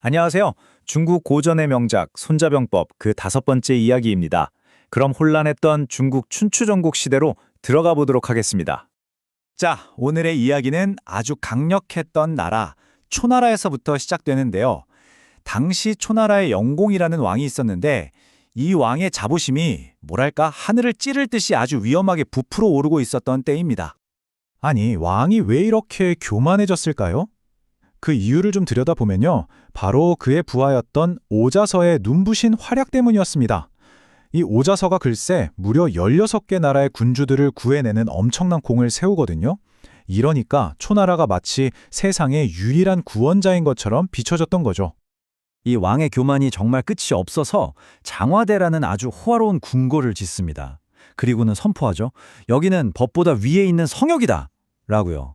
안녕하세요. 중국 고전의 명작 손자병법 그 다섯 번째 이야기입니다. 그럼 혼란했던 중국 춘추전국 시대로 들어가 보도록 하겠습니다. 자, 오늘의 이야기는 아주 강력했던 나라 초나라에서부터 시작되는데요. 당시 초나라의 영공이라는 왕이 있었는데 이 왕의 자부심이 뭐랄까 하늘을 찌를 듯이 아주 위험하게 부풀어 오르고 있었던 때입니다. 아니, 왕이 왜 이렇게 교만해졌을까요? 그 이유를 좀 들여다보면요. 바로 그의 부하였던 오자서의 눈부신 활약 때문이었습니다. 이 오자서가 글쎄 무려 16개 나라의 군주들을 구해내는 엄청난 공을 세우거든요. 이러니까 초나라가 마치 세상의 유일한 구원자인 것처럼 비춰졌던 거죠. 이 왕의 교만이 정말 끝이 없어서 장화대라는 아주 호화로운 궁궐을 짓습니다. 그리고는 선포하죠. 여기는 법보다 위에 있는 성역이다. 라고요.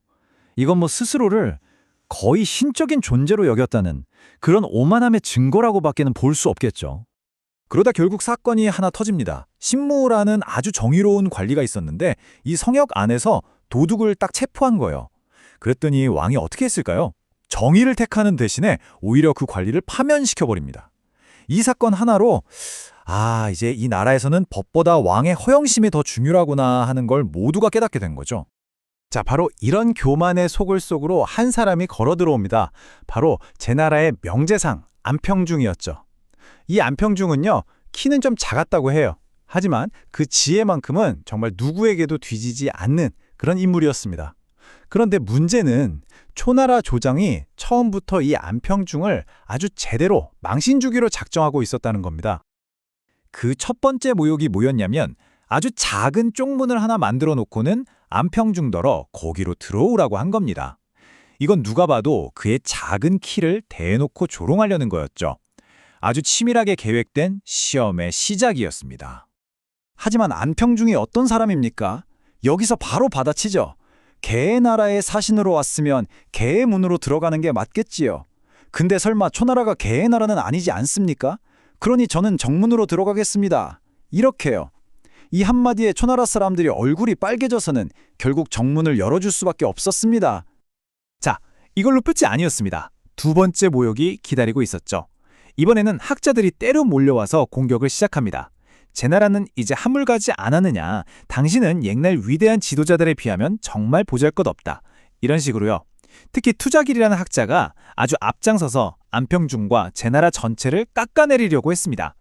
이건 뭐 스스로를 거의 신적인 존재로 여겼다는 그런 오만함의 증거라고밖에는 볼 수 없겠죠. 그러다 결국 사건이 하나 터집니다. 신무라는 아주 정의로운 관리가 있었는데 이 성역 안에서 도둑을 딱 체포한 거예요. 그랬더니 왕이 어떻게 했을까요? 정의를 택하는 대신에 오히려 그 관리를 파면시켜버립니다. 이 사건 하나로 아 이제 이 나라에서는 법보다 왕의 허영심이 더 중요하구나 하는 걸 모두가 깨닫게 된 거죠. 자, 바로 이런 교만의 속을 속으로 한 사람이 걸어 들어옵니다. 바로 제 나라의 명재상 안평중이었죠. 이 안평중은요, 키는 좀 작았다고 해요. 하지만 그 지혜만큼은 정말 누구에게도 뒤지지 않는 그런 인물이었습니다. 그런데 문제는 초나라 조정이 처음부터 이 안평중을 아주 제대로 망신주기로 작정하고 있었다는 겁니다. 그 첫 번째 모욕이 뭐였냐면 아주 작은 쪽문을 하나 만들어 놓고는 안평중더러 거기로 들어오라고 한 겁니다. 이건 누가 봐도 그의 작은 키를 대놓고 조롱하려는 거였죠. 아주 치밀하게 계획된 시험의 시작이었습니다. 하지만 안평중이 어떤 사람입니까? 여기서 바로 받아치죠. 개의 나라의 사신으로 왔으면 개의 문으로 들어가는 게 맞겠지요. 근데 설마 초나라가 개의 나라는 아니지 않습니까? 그러니 저는 정문으로 들어가겠습니다. 이렇게요. 이 한마디에 초나라 사람들이 얼굴이 빨개져서는 결국 정문을 열어줄 수밖에 없었습니다. 자, 이걸로 끝이 아니었습니다. 두 번째 모욕이 기다리고 있었죠. 이번에는 학자들이 때로 몰려와서 공격을 시작합니다. 제 나라는 이제 한물가지 않았느냐. 당신은 옛날 위대한 지도자들에 비하면 정말 보잘것없다. 이런 식으로요. 특히 투자길이라는 학자가 아주 앞장서서 안평중과 제 나라 전체를 깎아내리려고 했습니다.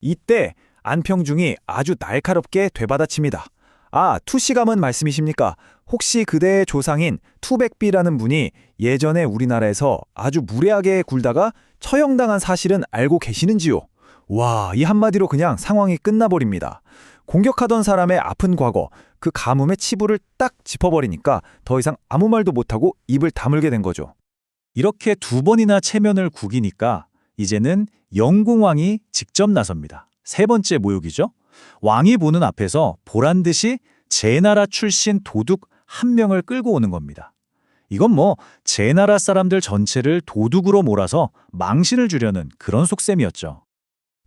이때 안평중이 아주 날카롭게 되받아칩니다. 아, 투시감은 말씀이십니까? 혹시 그대의 조상인 투백비라는 분이 예전에 우리나라에서 아주 무례하게 굴다가 처형당한 사실은 알고 계시는지요? 와, 이 한마디로 그냥 상황이 끝나버립니다. 공격하던 사람의 아픈 과거, 그 가뭄의 치부를 딱 짚어버리니까 더 이상 아무 말도 못하고 입을 다물게 된 거죠. 이렇게 두 번이나 체면을 구기니까 이제는 영궁왕이 직접 나섭니다. 세 번째 모욕이죠. 왕이 보는 앞에서 보란 듯이 제 나라 출신 도둑 한 명을 끌고 오는 겁니다. 이건 뭐 제 나라 사람들 전체를 도둑으로 몰아서 망신을 주려는 그런 속셈이었죠.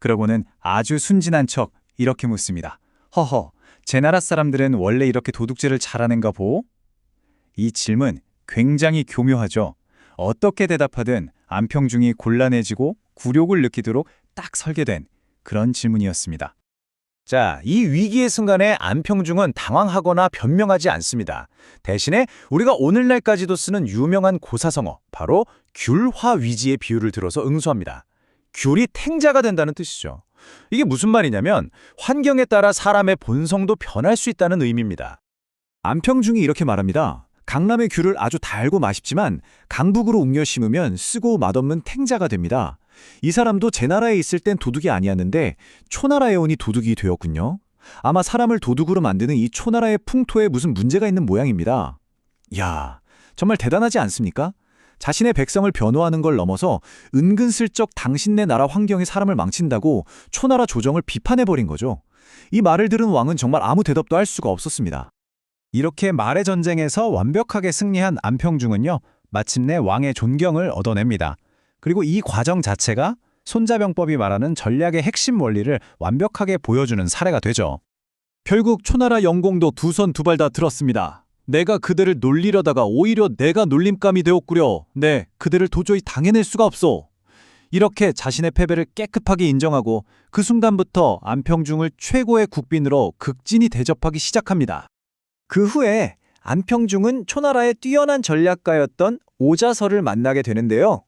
그러고는 아주 순진한 척 이렇게 묻습니다. 허허, 제 나라 사람들은 원래 이렇게 도둑질을 잘하는가 보? 이 질문 굉장히 교묘하죠. 어떻게 대답하든 안평중이 곤란해지고 굴욕을 느끼도록 딱 설계된 그런 질문이었습니다. 자, 이 위기의 순간에 안평중은 당황하거나 변명하지 않습니다. 대신에 우리가 오늘날까지도 쓰는 유명한 고사성어, 바로 귤화위지의 비유를 들어서 응수합니다. 귤이 탱자가 된다는 뜻이죠. 이게 무슨 말이냐면 환경에 따라 사람의 본성도 변할 수 있다는 의미입니다. 안평중이 이렇게 말합니다. 강남의 귤을 아주 달고 맛있지만 강북으로 옮겨 심으면 쓰고 맛없는 탱자가 됩니다. 이 사람도 제 나라에 있을 땐 도둑이 아니었는데 초나라에 오니 도둑이 되었군요. 아마 사람을 도둑으로 만드는 이 초나라의 풍토에 무슨 문제가 있는 모양입니다. 야, 정말 대단하지 않습니까? 자신의 백성을 변호하는 걸 넘어서 은근슬쩍 당신네 나라 환경이 사람을 망친다고 초나라 조정을 비판해버린 거죠. 이 말을 들은 왕은 정말 아무 대답도 할 수가 없었습니다. 이렇게 말의 전쟁에서 완벽하게 승리한 안평중은요, 마침내 왕의 존경을 얻어냅니다. 그리고 이 과정 자체가 손자병법이 말하는 전략의 핵심 원리를 완벽하게 보여주는 사례가 되죠. 결국 초나라 영공도 두 손 두 발 다 들었습니다. 내가 그들을 놀리려다가 오히려 내가 놀림감이 되었구려. 네, 그들을 도저히 당해낼 수가 없어. 이렇게 자신의 패배를 깨끗하게 인정하고 그 순간부터 안평중을 최고의 국빈으로 극진히 대접하기 시작합니다. 그 후에 안평중은 초나라의 뛰어난 전략가였던 오자설을 만나게 되는데요.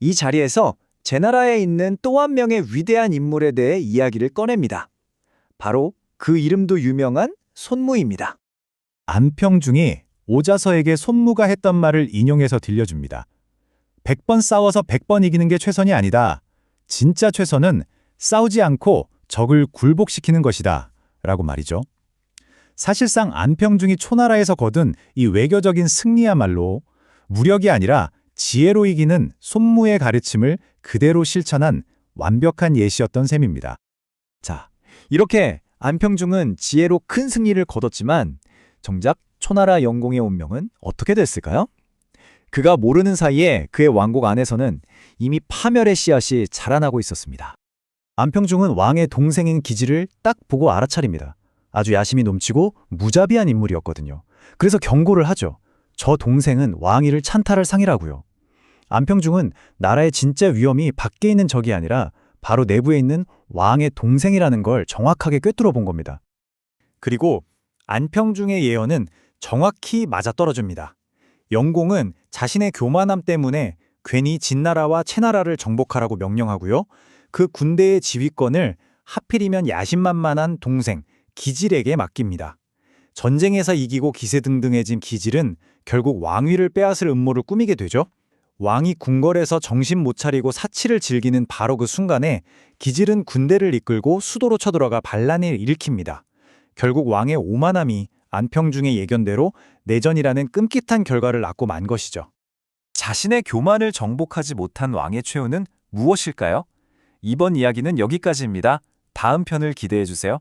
이 자리에서 제 나라에 있는 또 한 명의 위대한 인물에 대해 이야기를 꺼냅니다. 바로 그 이름도 유명한 손무입니다. 안평중이 오자서에게 손무가 했던 말을 인용해서 들려줍니다. 100번 싸워서 100번 이기는 게 최선이 아니다. 진짜 최선은 싸우지 않고 적을 굴복시키는 것이다. 라고 말이죠. 사실상 안평중이 초나라에서 거둔 이 외교적인 승리야말로 무력이 아니라 지혜로 이기는 손무의 가르침을 그대로 실천한 완벽한 예시였던 셈입니다. 자, 이렇게 안평중은 지혜로 큰 승리를 거뒀지만 정작 초나라 영공의 운명은 어떻게 됐을까요? 그가 모르는 사이에 그의 왕국 안에서는 이미 파멸의 씨앗이 자라나고 있었습니다. 안평중은 왕의 동생인 기지를 딱 보고 알아차립니다. 아주 야심이 넘치고 무자비한 인물이었거든요. 그래서 경고를 하죠. 저 동생은 왕위를 찬탈할 상이라고요. 안평중은 나라의 진짜 위험이 밖에 있는 적이 아니라 바로 내부에 있는 왕의 동생이라는 걸 정확하게 꿰뚫어 본 겁니다. 그리고 안평중의 예언은 정확히 맞아떨어집니다. 영공은 자신의 교만함 때문에 괜히 진나라와 채나라를 정복하라고 명령하고요. 그 군대의 지휘권을 하필이면 야심만만한 동생 기질에게 맡깁니다. 전쟁에서 이기고 기세등등해진 기질은 결국 왕위를 빼앗을 음모를 꾸미게 되죠. 왕이 궁궐에서 정신 못 차리고 사치를 즐기는 바로 그 순간에 기질은 군대를 이끌고 수도로 쳐들어가 반란을 일으킵니다. 결국 왕의 오만함이 안평중의 예견대로 내전이라는 끔찍한 결과를 낳고 만 것이죠. 자신의 교만을 정복하지 못한 왕의 최후는 무엇일까요? 이번 이야기는 여기까지입니다. 다음 편을 기대해 주세요.